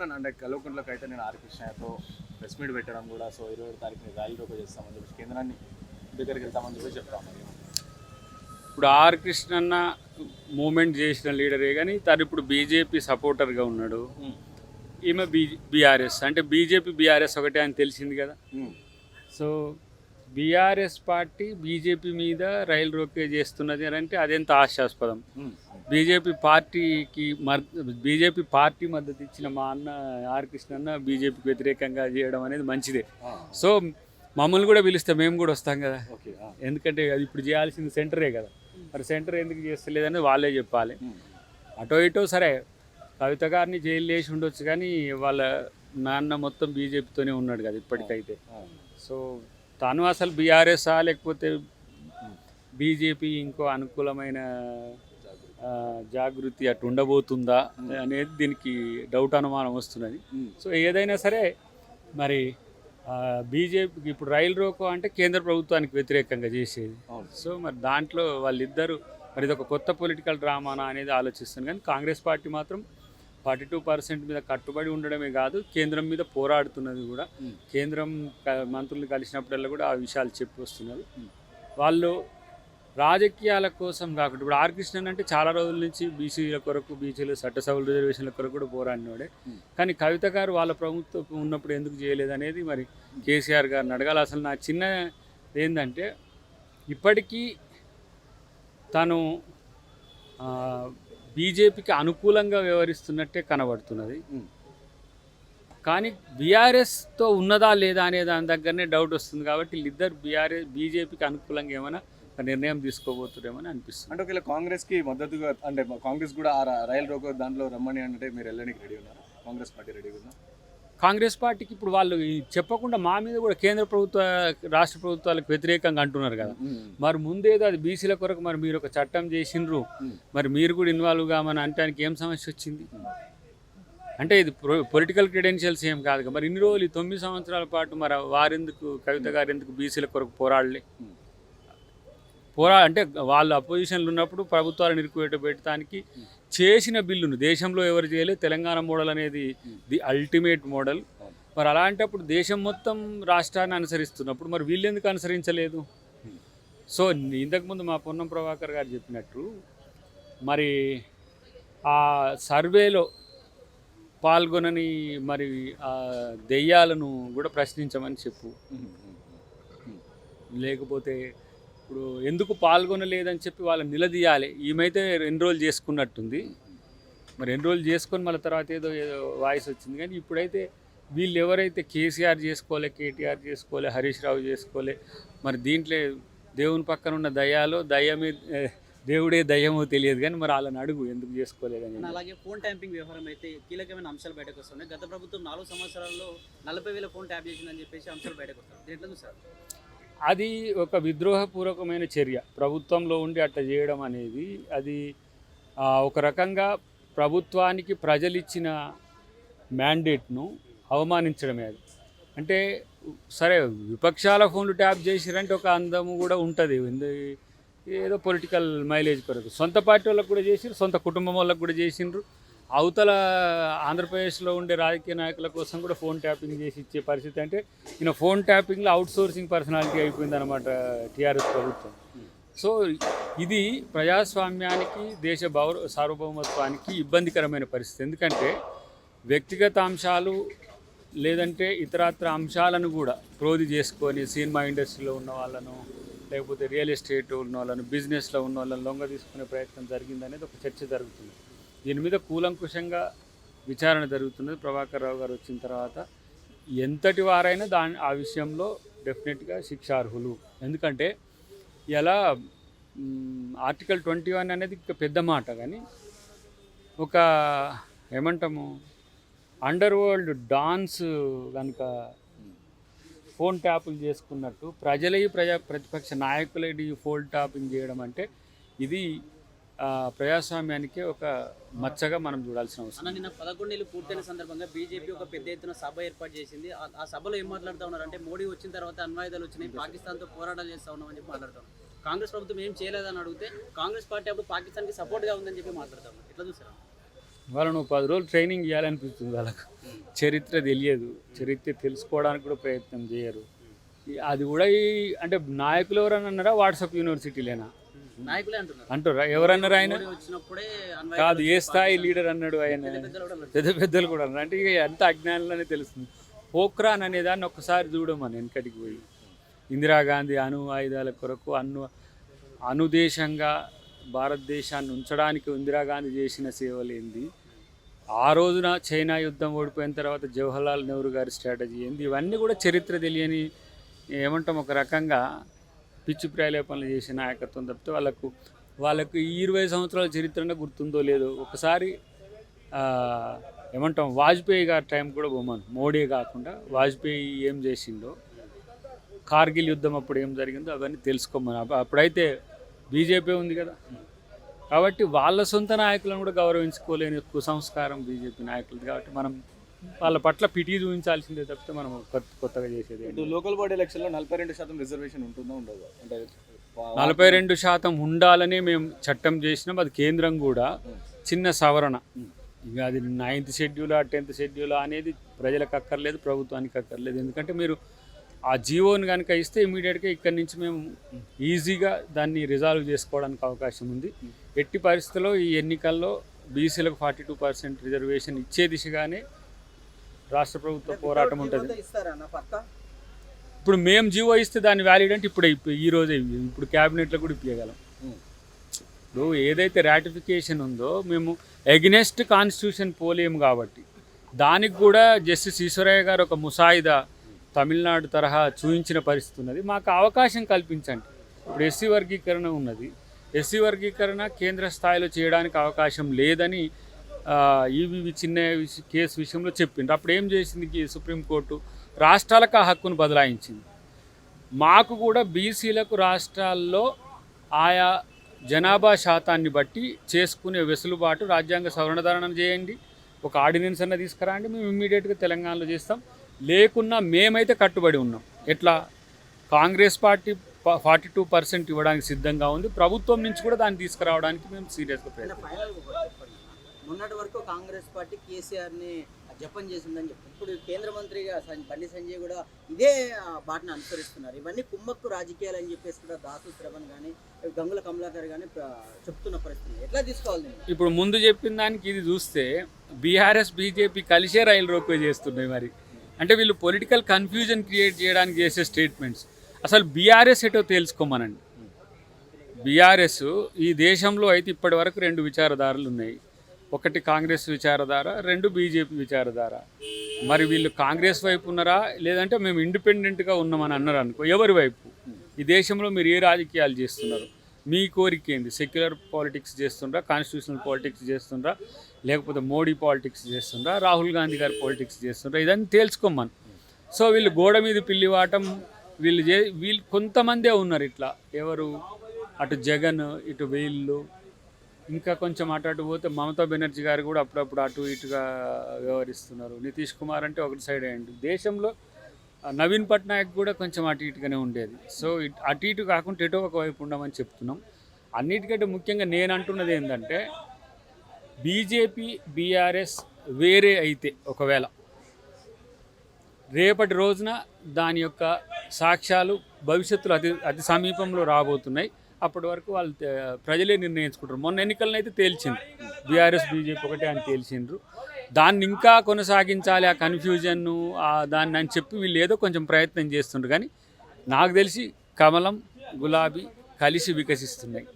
నన్ను అంటే కల్వకుంట్లోకి అయితే నేను ఆర్ కృష్ణతో ప్రెస్ మీట్ పెట్టడం కూడా సో ఇరవై ఏడు తారీఖుని ర్యాలీ రోకో చేస్తామని చెప్పి కేంద్రాన్ని దగ్గరికి వెళ్తామని చెప్పి చెప్తాం. మరి ఇప్పుడు ఆర్ కృష్ణన్న మూమెంట్ చేసిన లీడరే కానీ తను ఇప్పుడు బీజేపీ సపోర్టర్గా ఉన్నాడు. ఈమె బీ బీఆర్ఎస్. అంటే బీజేపీ బీఆర్ఎస్ ఒకటే అని తెలిసింది కదా. సో బీఆర్ఎస్ పార్టీ బీజేపీ మీద రైలు రోకే చేస్తున్నది అని అంటే అదెంత ఆశాస్పదం. బీజేపీ పార్టీకి మర్ బీజేపీ పార్టీ మద్దతు ఇచ్చిన మా అన్న ఆర్ కృష్ణన్న బీజేపీకి వ్యతిరేకంగా చేయడం అనేది మంచిదే. సో మమ్మల్ని కూడా పిలిస్తే మేము కూడా వస్తాం కదా. ఓకే ఎందుకంటే అది ఇప్పుడు చేయాల్సింది సెంటరే కదా. మరి సెంటర్ ఎందుకు చేస్తలేదని వాళ్ళే చెప్పాలి. అటో ఇటో సరే కవిత గారిని జైలు వేసి ఉండొచ్చు కానీ వాళ్ళ నాన్న మొత్తం బీజేపీతోనే ఉన్నాడు కదా ఇప్పటికైతే. సో తను అసలు బీఆర్ఎస్ఆ లేకపోతే బీజేపీ ఇంకో అనుకూలమైన జాగృతి అటు ఉండబోతుందా అనేది దీనికి డౌట్ అనుమానం వస్తున్నది. సో ఏదైనా సరే మరి బీజేపీకి ఇప్పుడు రైలు రోకో అంటే కేంద్ర ప్రభుత్వానికి వ్యతిరేకంగా చేసేది. సో మరి దాంట్లో వాళ్ళిద్దరూ మరి ఇది ఒక కొత్త పొలిటికల్ డ్రామానా అనేది ఆలోచిస్తాను కానీ కాంగ్రెస్ పార్టీ మాత్రం ఫార్టీ టూ పర్సెంట్ మీద కట్టుబడి ఉండడమే కాదు కేంద్రం మీద పోరాడుతున్నది కూడా. కేంద్రం మంత్రులు కలిసినప్పుడల్లా కూడా ఆ విషయాలు చెప్పి వస్తున్నది మ్మ్. వాళ్ళు రాజకీయాల కోసం కాకుండా ఇప్పుడు ఆర్ కృష్ణన్ అంటే చాలా రోజుల నుంచి బీసీల కొరకు బీసీలు చట్టసభల రిజర్వేషన్ల కొరకు కూడా పోరాడినోడే. కానీ కవిత గారు వాళ్ళ ప్రభుత్వం ఉన్నప్పుడు ఎందుకు చేయలేదు అనేది మరి కేసీఆర్ గారిని అడగాలి అసలు నా చిన్న ఏంటంటే ఇప్పటికీ తను బీజేపీకి అనుకూలంగా వ్యవహరిస్తున్నట్టే కనబడుతున్నది. కానీ బీఆర్ఎస్తో ఉన్నదా లేదా అనే దాని దగ్గరనే డౌట్ వస్తుంది కాబట్టి వీళ్ళిద్దరు బీఆర్ఎస్ బీజేపీకి అనుకూలంగా ఏమైనా ఒక నిర్ణయం తీసుకోబోతురేమని అనిపిస్తుంది. అంటే ఒకవేళ కాంగ్రెస్కి మద్దతుగా అంటే కాంగ్రెస్ కూడా రైలు రోకో దాంట్లో రమ్మని అంటే మీరు వెళ్ళడానికి రెడీ ఉన్నారు? కాంగ్రెస్ పార్టీ రెడీగా ఉందా? కాంగ్రెస్ పార్టీకి ఇప్పుడు వాళ్ళు చెప్పకుండా మా మీద కూడా కేంద్ర ప్రభుత్వ రాష్ట్ర ప్రభుత్వాలకు వ్యతిరేకంగా అంటున్నారు కదా. మరి ముందేదో అది బీసీల కొరకు మరి మీరు ఒక చట్టం చేసిండ్రు. మరి మీరు కూడా ఇన్వాల్వ్ కామని అంటానికి ఏం సమస్య వచ్చింది? అంటే ఇది పొలిటికల్ క్రెడెన్షియల్స్ ఏం కాదు కదా. మరి ఇన్ని రోజులు తొమ్మిది సంవత్సరాల పాటు మరి వారెందుకు కవిత గారు ఎందుకు బీసీల కొరకు పోరాడలే. పోరా అంటే వాళ్ళు అపోజిషన్లు ఉన్నప్పుడు ఇరుకుబెట్ట పెట్టడానికి చేసిన బిల్లును దేశంలో ఎవరు చేయలేదు తెలంగాణ మోడల్ అనేది ది అల్టిమేట్ మోడల్. మరి అలాంటప్పుడు దేశం మొత్తం రాష్ట్రాన్ని అనుసరిస్తున్నప్పుడు మరి వీళ్ళు ఎందుకు అనుసరించలేదు? సో ఇంతకుముందు మా పొన్నం ప్రభాకర్ గారు చెప్పినట్టు మరి ఆ సర్వేలో పాల్గొనని మరి ఆ దెయ్యాలను కూడా ప్రశ్నించమని చెప్పు. లేకపోతే ఇప్పుడు ఎందుకు పాల్గొనలేదని చెప్పి వాళ్ళని నిలదీయాలి. ఈమెయితే ఎన్రోల్ చేసుకున్నట్టుంది. మరి ఎన్రోల్ చేసుకొని మళ్ళీ తర్వాత ఏదో ఏదో వాయిస్ వచ్చింది. కానీ ఇప్పుడైతే వీళ్ళు ఎవరైతే కేసీఆర్ చేసుకోలే కేటీఆర్ చేసుకోలే హరీష్ రావు చేసుకోలే మరి దీంట్లో దేవుని పక్కన ఉన్న దయ్యాలో దయ్యమే దేవుడే దయ్యమో తెలియదు. కానీ మరి వాళ్ళని అడుగు ఎందుకు చేసుకోలేదని అలాగే ఫోన్ ట్యాంపింగ్ వ్యవహారం అయితే కీలకమైన అంశాలు బయటకు వస్తున్నాయి. గత ప్రభుత్వం నాలుగు సంవత్సరాల్లో నలభై వేల ఫోన్ ట్యాప్ చేసిందని చెప్పేసి అంశాలు బయటకు వస్తాయి దీంట్లో చూసారు అది ఒక విద్రోహపూర్వకమైన చర్య. ప్రభుత్వంలో ఉండి అట్లా చేయడం అనేది అది ఒక రకంగా ప్రభుత్వానికి ప్రజలిచ్చిన మ్యాండేట్ను అవమానించడమే అది. అంటే సరే విపక్షాల ఫోన్లు ట్యాప్ చేసిరంటే ఒక అందము కూడా ఉంటుంది. ఏదో పొలిటికల్ మైలేజ్ కొరకు. సొంత పార్టీ వాళ్ళకు కూడా చేసిరు సొంత కుటుంబం వాళ్ళకు కూడా చేసిండ్రు అవతల ఆంధ్రప్రదేశ్లో ఉండే రాజకీయ నాయకుల కోసం కూడా ఫోన్ ట్యాపింగ్ చేసి ఇచ్చే పరిస్థితి అంటే ఈయన ఫోన్ ట్యాపింగ్లో అవుట్ సోర్సింగ్ పర్సనాలిటీ అయిపోయింది అనమాట టీఆర్ఎస్ ప్రభుత్వం. సో ఇది ప్రజాస్వామ్యానికి దేశ భౌర సార్వభౌమత్వానికి ఇబ్బందికరమైన పరిస్థితి. ఎందుకంటే వ్యక్తిగత అంశాలు లేదంటే ఇతరత్ర అంశాలను కూడా క్రోధి చేసుకొని సినిమా ఇండస్ట్రీలో ఉన్న వాళ్ళను లేకపోతే రియల్ ఎస్టేట్ ఉన్న వాళ్ళను బిజినెస్లో ఉన్న వాళ్ళని లొంగ తీసుకునే ప్రయత్నం జరిగిందనేది ఒక చర్చ జరుగుతుంది. దీని మీద కూలంకుషంగా విచారణ జరుగుతున్నది. ప్రభాకర్ రావు గారు వచ్చిన తర్వాత ఎంతటి వారైనా దాని ఆ విషయంలో డెఫినెట్గా శిక్షార్హులు. ఎందుకంటే ఎలా ఆర్టికల్ ట్వంటీ వన్ అనేది పెద్ద మాట కానీ ఒక ఏమంటాము అండర్ వరల్డ్ డాన్స్ కనుక ఫోన్ ట్యాపులు చేసుకున్నట్టు ప్రజలవి ప్రజా ప్రతిపక్ష నాయకులే ఫోన్ ట్యాపింగ్ చేయడం అంటే ఇది ప్రజాస్వామ్యానికి ఒక మచ్చగా మనం చూడాల్సిన అవసరం. నిన్న పదకొండేళ్ళు పూర్తయిన సందర్భంగా బీజేపీ ఒక పెద్ద ఎత్తున సభ ఏర్పాటు చేసింది. ఆ- సభలో ఏం మాట్లాడుతూ ఉన్నారు అంటే మోడీ వచ్చిన తర్వాత అన్వాయుధాలు వచ్చినాయి పాకిస్తాన్తో పోరాటాలు చేస్తా ఉన్నామని చెప్పి మాట్లాడుతాం కాంగ్రెస్ ప్రభుత్వం ఏం చేయలేదని అడిగితే కాంగ్రెస్ పార్టీ అప్పుడు పాకిస్తాన్కి సపోర్ట్గా ఉందని చెప్పి మాట్లాడతాం ఎట్లా చూసారు? వాళ్ళను పది రోజులు ట్రైనింగ్ ఇవ్వాలనిపిస్తుంది వాళ్ళకు. చరిత్ర తెలియదు. చరిత్ర తెలుసుకోవడానికి కూడా ప్రయత్నం చేయరు. అది కూడా ఈ అంటే నాయకులు ఎవరన్నా అన్నారా? వాట్సాప్ యూనివర్సిటీలేనా? అంటారా ఎవరన్నారు ఆయన? కాదు ఏ స్థాయి లీడర్ అన్నాడు ఆయన. పెద్ద పెద్దలు కూడా అన్నారు అంటే ఇక ఎంత అజ్ఞానంలోనే తెలుస్తుంది. పోఖ్రాన్ అనే దాన్ని ఒక్కసారి చూడమని వెనకటికి పోయి. ఇందిరాగాంధీ అణు ఆయుధాల కొరకు అను అనుదేశంగా భారతదేశాన్ని ఉంచడానికి ఇందిరాగాంధీ చేసిన సేవలు ఏంది? ఆ రోజున చైనా యుద్ధం ఓడిపోయిన తర్వాత జవహర్లాల్ నెహ్రూ గారి స్ట్రాటజీ ఏంది? ఇవన్నీ కూడా చరిత్ర తెలియని ఏమంటాం ఒక రకంగా పిచ్చి ప్రేలేపనలు చేసే నాయకత్వం తప్పితే వాళ్ళకు వాళ్ళకు ఈ ఇరవై సంవత్సరాల చరిత్రనే గుర్తుందో లేదో ఒకసారి ఏమంటాం వాజ్పేయి గారి టైం కూడా బొమ్మను. మోడీ కాకుండా వాజ్పేయి ఏం చేసిండో కార్గిల్ యుద్ధం అప్పుడు ఏం జరిగిందో అవన్నీ తెలుసుకోమని. అప్పుడైతే బీజేపీ ఉంది కదా. కాబట్టి వాళ్ళ సొంత నాయకులను కూడా గౌరవించుకోలేని కుసంస్కారం బీజేపీ నాయకులది. కాబట్టి మనం వాళ్ళ పట్ల పిటి చూపించాల్సిందే తప్పితే మనం కొత్త కొత్తగా చేసేది లోకల్ బాడీ ఎలక్షన్లో నలభై రెండు శాతం రిజర్వేషన్ ఉంటుందో ఉండదు? అంటే నలభై రెండు శాతం ఉండాలని మేము చట్టం చేసినాం. అది కేంద్రం కూడా చిన్న సవరణ. ఇక అది నైన్త్ షెడ్యూలా టెన్త్ షెడ్యూలా అనేది ప్రజలకు అక్కర్లేదు ప్రభుత్వానికి అక్కర్లేదు. ఎందుకంటే మీరు ఆ జీవోని కనుక ఇస్తే ఇమీడియట్గా ఇక్కడి నుంచి మేము ఈజీగా దాన్ని రిజాల్వ్ చేసుకోవడానికి అవకాశం ఉంది. ఎట్టి పరిస్థితుల్లో ఈ ఎన్నికల్లో బీసీలకు ఫార్టీ టూ పర్సెంట్ రిజర్వేషన్ ఇచ్చే దిశగానే రాష్ట్ర ప్రభుత్వ పోరాటం ఉంటుంది. ఇప్పుడు మేము జీవో ఇస్తే దాన్ని వ్యాలిడ్ అంటే ఇప్పుడు ఇప్పు- ఈ రోజే. ఇప్పుడు క్యాబినెట్లో కూడా ఇప్పగలం. ఇప్పుడు ఏదైతే రాటిఫికేషన్ ఉందో మేము ఎగ్నెస్ట్ కాన్స్టిట్యూషన్ పోలేము కాబట్టి దానికి కూడా జస్టిస్ ఈశ్వరయ్య గారు ఒక ముసాయిదా తమిళనాడు తరహా చూయించిన పరిస్థితి ఉన్నది. మాకు అవకాశం కల్పించండి. ఇప్పుడు ఎస్సీ వర్గీకరణ ఉన్నది. ఎస్సీ వర్గీకరణ కేంద్ర స్థాయిలో చేయడానికి అవకాశం లేదని ఈవీవి చిన్న కేసు విషయంలో చెప్పిండ్రు అప్పుడు ఏం చేసింది సుప్రీంకోర్టు? రాష్ట్రాలకు ఆ హక్కును బదలాయించింది. మాకు కూడా బీసీలకు రాష్ట్రాల్లో ఆయా జనాభా శాతాన్ని బట్టి చేసుకునే వెసులుబాటు రాజ్యాంగ సవరణధారణ చేయండి. ఒక ఆర్డినెన్స్ అన్న తీసుకురండి. మేము ఇమ్మీడియట్గా తెలంగాణలో చేస్తాం. లేకున్నా మేమైతే కట్టుబడి ఉన్నాం. ఎట్లా? Congress party forty two percent ఇవ్వడానికి సిద్ధంగా ఉంది. ప్రభుత్వం నుంచి కూడా దాన్ని తీసుకురావడానికి మేము సీరియస్గా ప్రయత్నం మొన్నటి వరకు కాంగ్రెస్ పార్టీ కేసీఆర్ని జపం చేసిందని చెప్పి ఇప్పుడు కేంద్ర మంత్రిగా బండి సంజయ్ కూడా ఇదే బాటను అనుసరిస్తున్నారు. ఇవన్నీ కుమ్మక్కు రాజకీయాలు అని చెప్పేసి కూడా దాసు శ్రవణ్ కానీ గంగుల కమలాకర్ కానీ చెప్తున్న పరిస్థితి. ఎట్లా తీసుకోవాలి ఇప్పుడు ముందు చెప్పిన దానికి ఇది చూస్తే బీఆర్ఎస్ బీజేపీ కలిసే రైలు రోకో చేస్తున్నాయి మరి. అంటే వీళ్ళు పొలిటికల్ కన్ఫ్యూజన్ క్రియేట్ చేయడానికి చేసే స్టేట్మెంట్స్. అసలు బీఆర్ఎస్ ఎటో తెలుసుకోమనండి. బీఆర్ఎస్ ఈ దేశంలో అయితే ఇప్పటి వరకు రెండు విచారధారలు ఉన్నాయి. ఒకటి కాంగ్రెస్ విచారధార రెండు బీజేపీ విచారధార. మరి వీళ్ళు కాంగ్రెస్ వైపు ఉన్నారా? లేదంటే మేము ఇండిపెండెంట్గా ఉన్నామని అన్నారు అనుకో ఎవరి వైపు? ఈ దేశంలో మీరు ఏ రాజకీయాలు చేస్తున్నారు? మీ కోరిక ఏంది? సెక్యులర్ పాలిటిక్స్ చేస్తుండ్రా? కాన్స్టిట్యూషనల్ పాలిటిక్స్ చేస్తుండ్రా? లేకపోతే మోడీ పాలిటిక్స్ చేస్తుండ్రా? రాహుల్ గాంధీ గారి పాలిటిక్స్ చేస్తుండ్రా? ఇదని తేల్చుకోమని. సో వీళ్ళు గోడ మీద పిల్లివాటం వీళ్ళు చే వీళ్ళు కొంతమందే ఉన్నారు ఇట్లా. ఎవరు? అటు జగన్ ఇటు వీళ్ళు. ఇంకా కొంచెం అటు అటు పోతే మమతా బెనర్జీ గారు కూడా అప్పుడప్పుడు అటు ఇటుగా వ్యవహరిస్తున్నారు. నితీష్ కుమార్ అంటే ఒకటి సైడ్ అయ్యండి. దేశంలో నవీన్ పట్నాయక్ కూడా కొంచెం అటు ఇటుగానే ఉండేది. సో అటు ఇటు కాకుండా ఎటో ఒకవైపు ఉండమని చెప్తున్నాం. అన్నిటికంటే ముఖ్యంగా నేను అంటున్నది ఏంటంటే బీజేపీ బీఆర్ఎస్ వేరే అయితే ఒకవేళ రేపటి రోజున దాని యొక్క సాక్ష్యాలు భవిష్యత్తులో అతి అతి సమీపంలో రాబోతున్నాయి. అప్పటి వరకు వాళ్ళు ప్రజలే నిర్ణయించుకుంటారు. మొన్న ఎన్నికలను అయితే తేల్చింది. బీఆర్ఎస్ బీజేపీ ఒకటే అని తేల్చిండ్రు. దాన్ని ఇంకా కొనసాగించాలి ఆ కన్ఫ్యూజన్ను దాన్ని అని చెప్పి వీళ్ళు ఏదో కొంచెం ప్రయత్నం చేస్తుండ్రు. కానీ నాకు తెలిసి కమలం గులాబీ కలిసి వికసిస్తున్నాయి.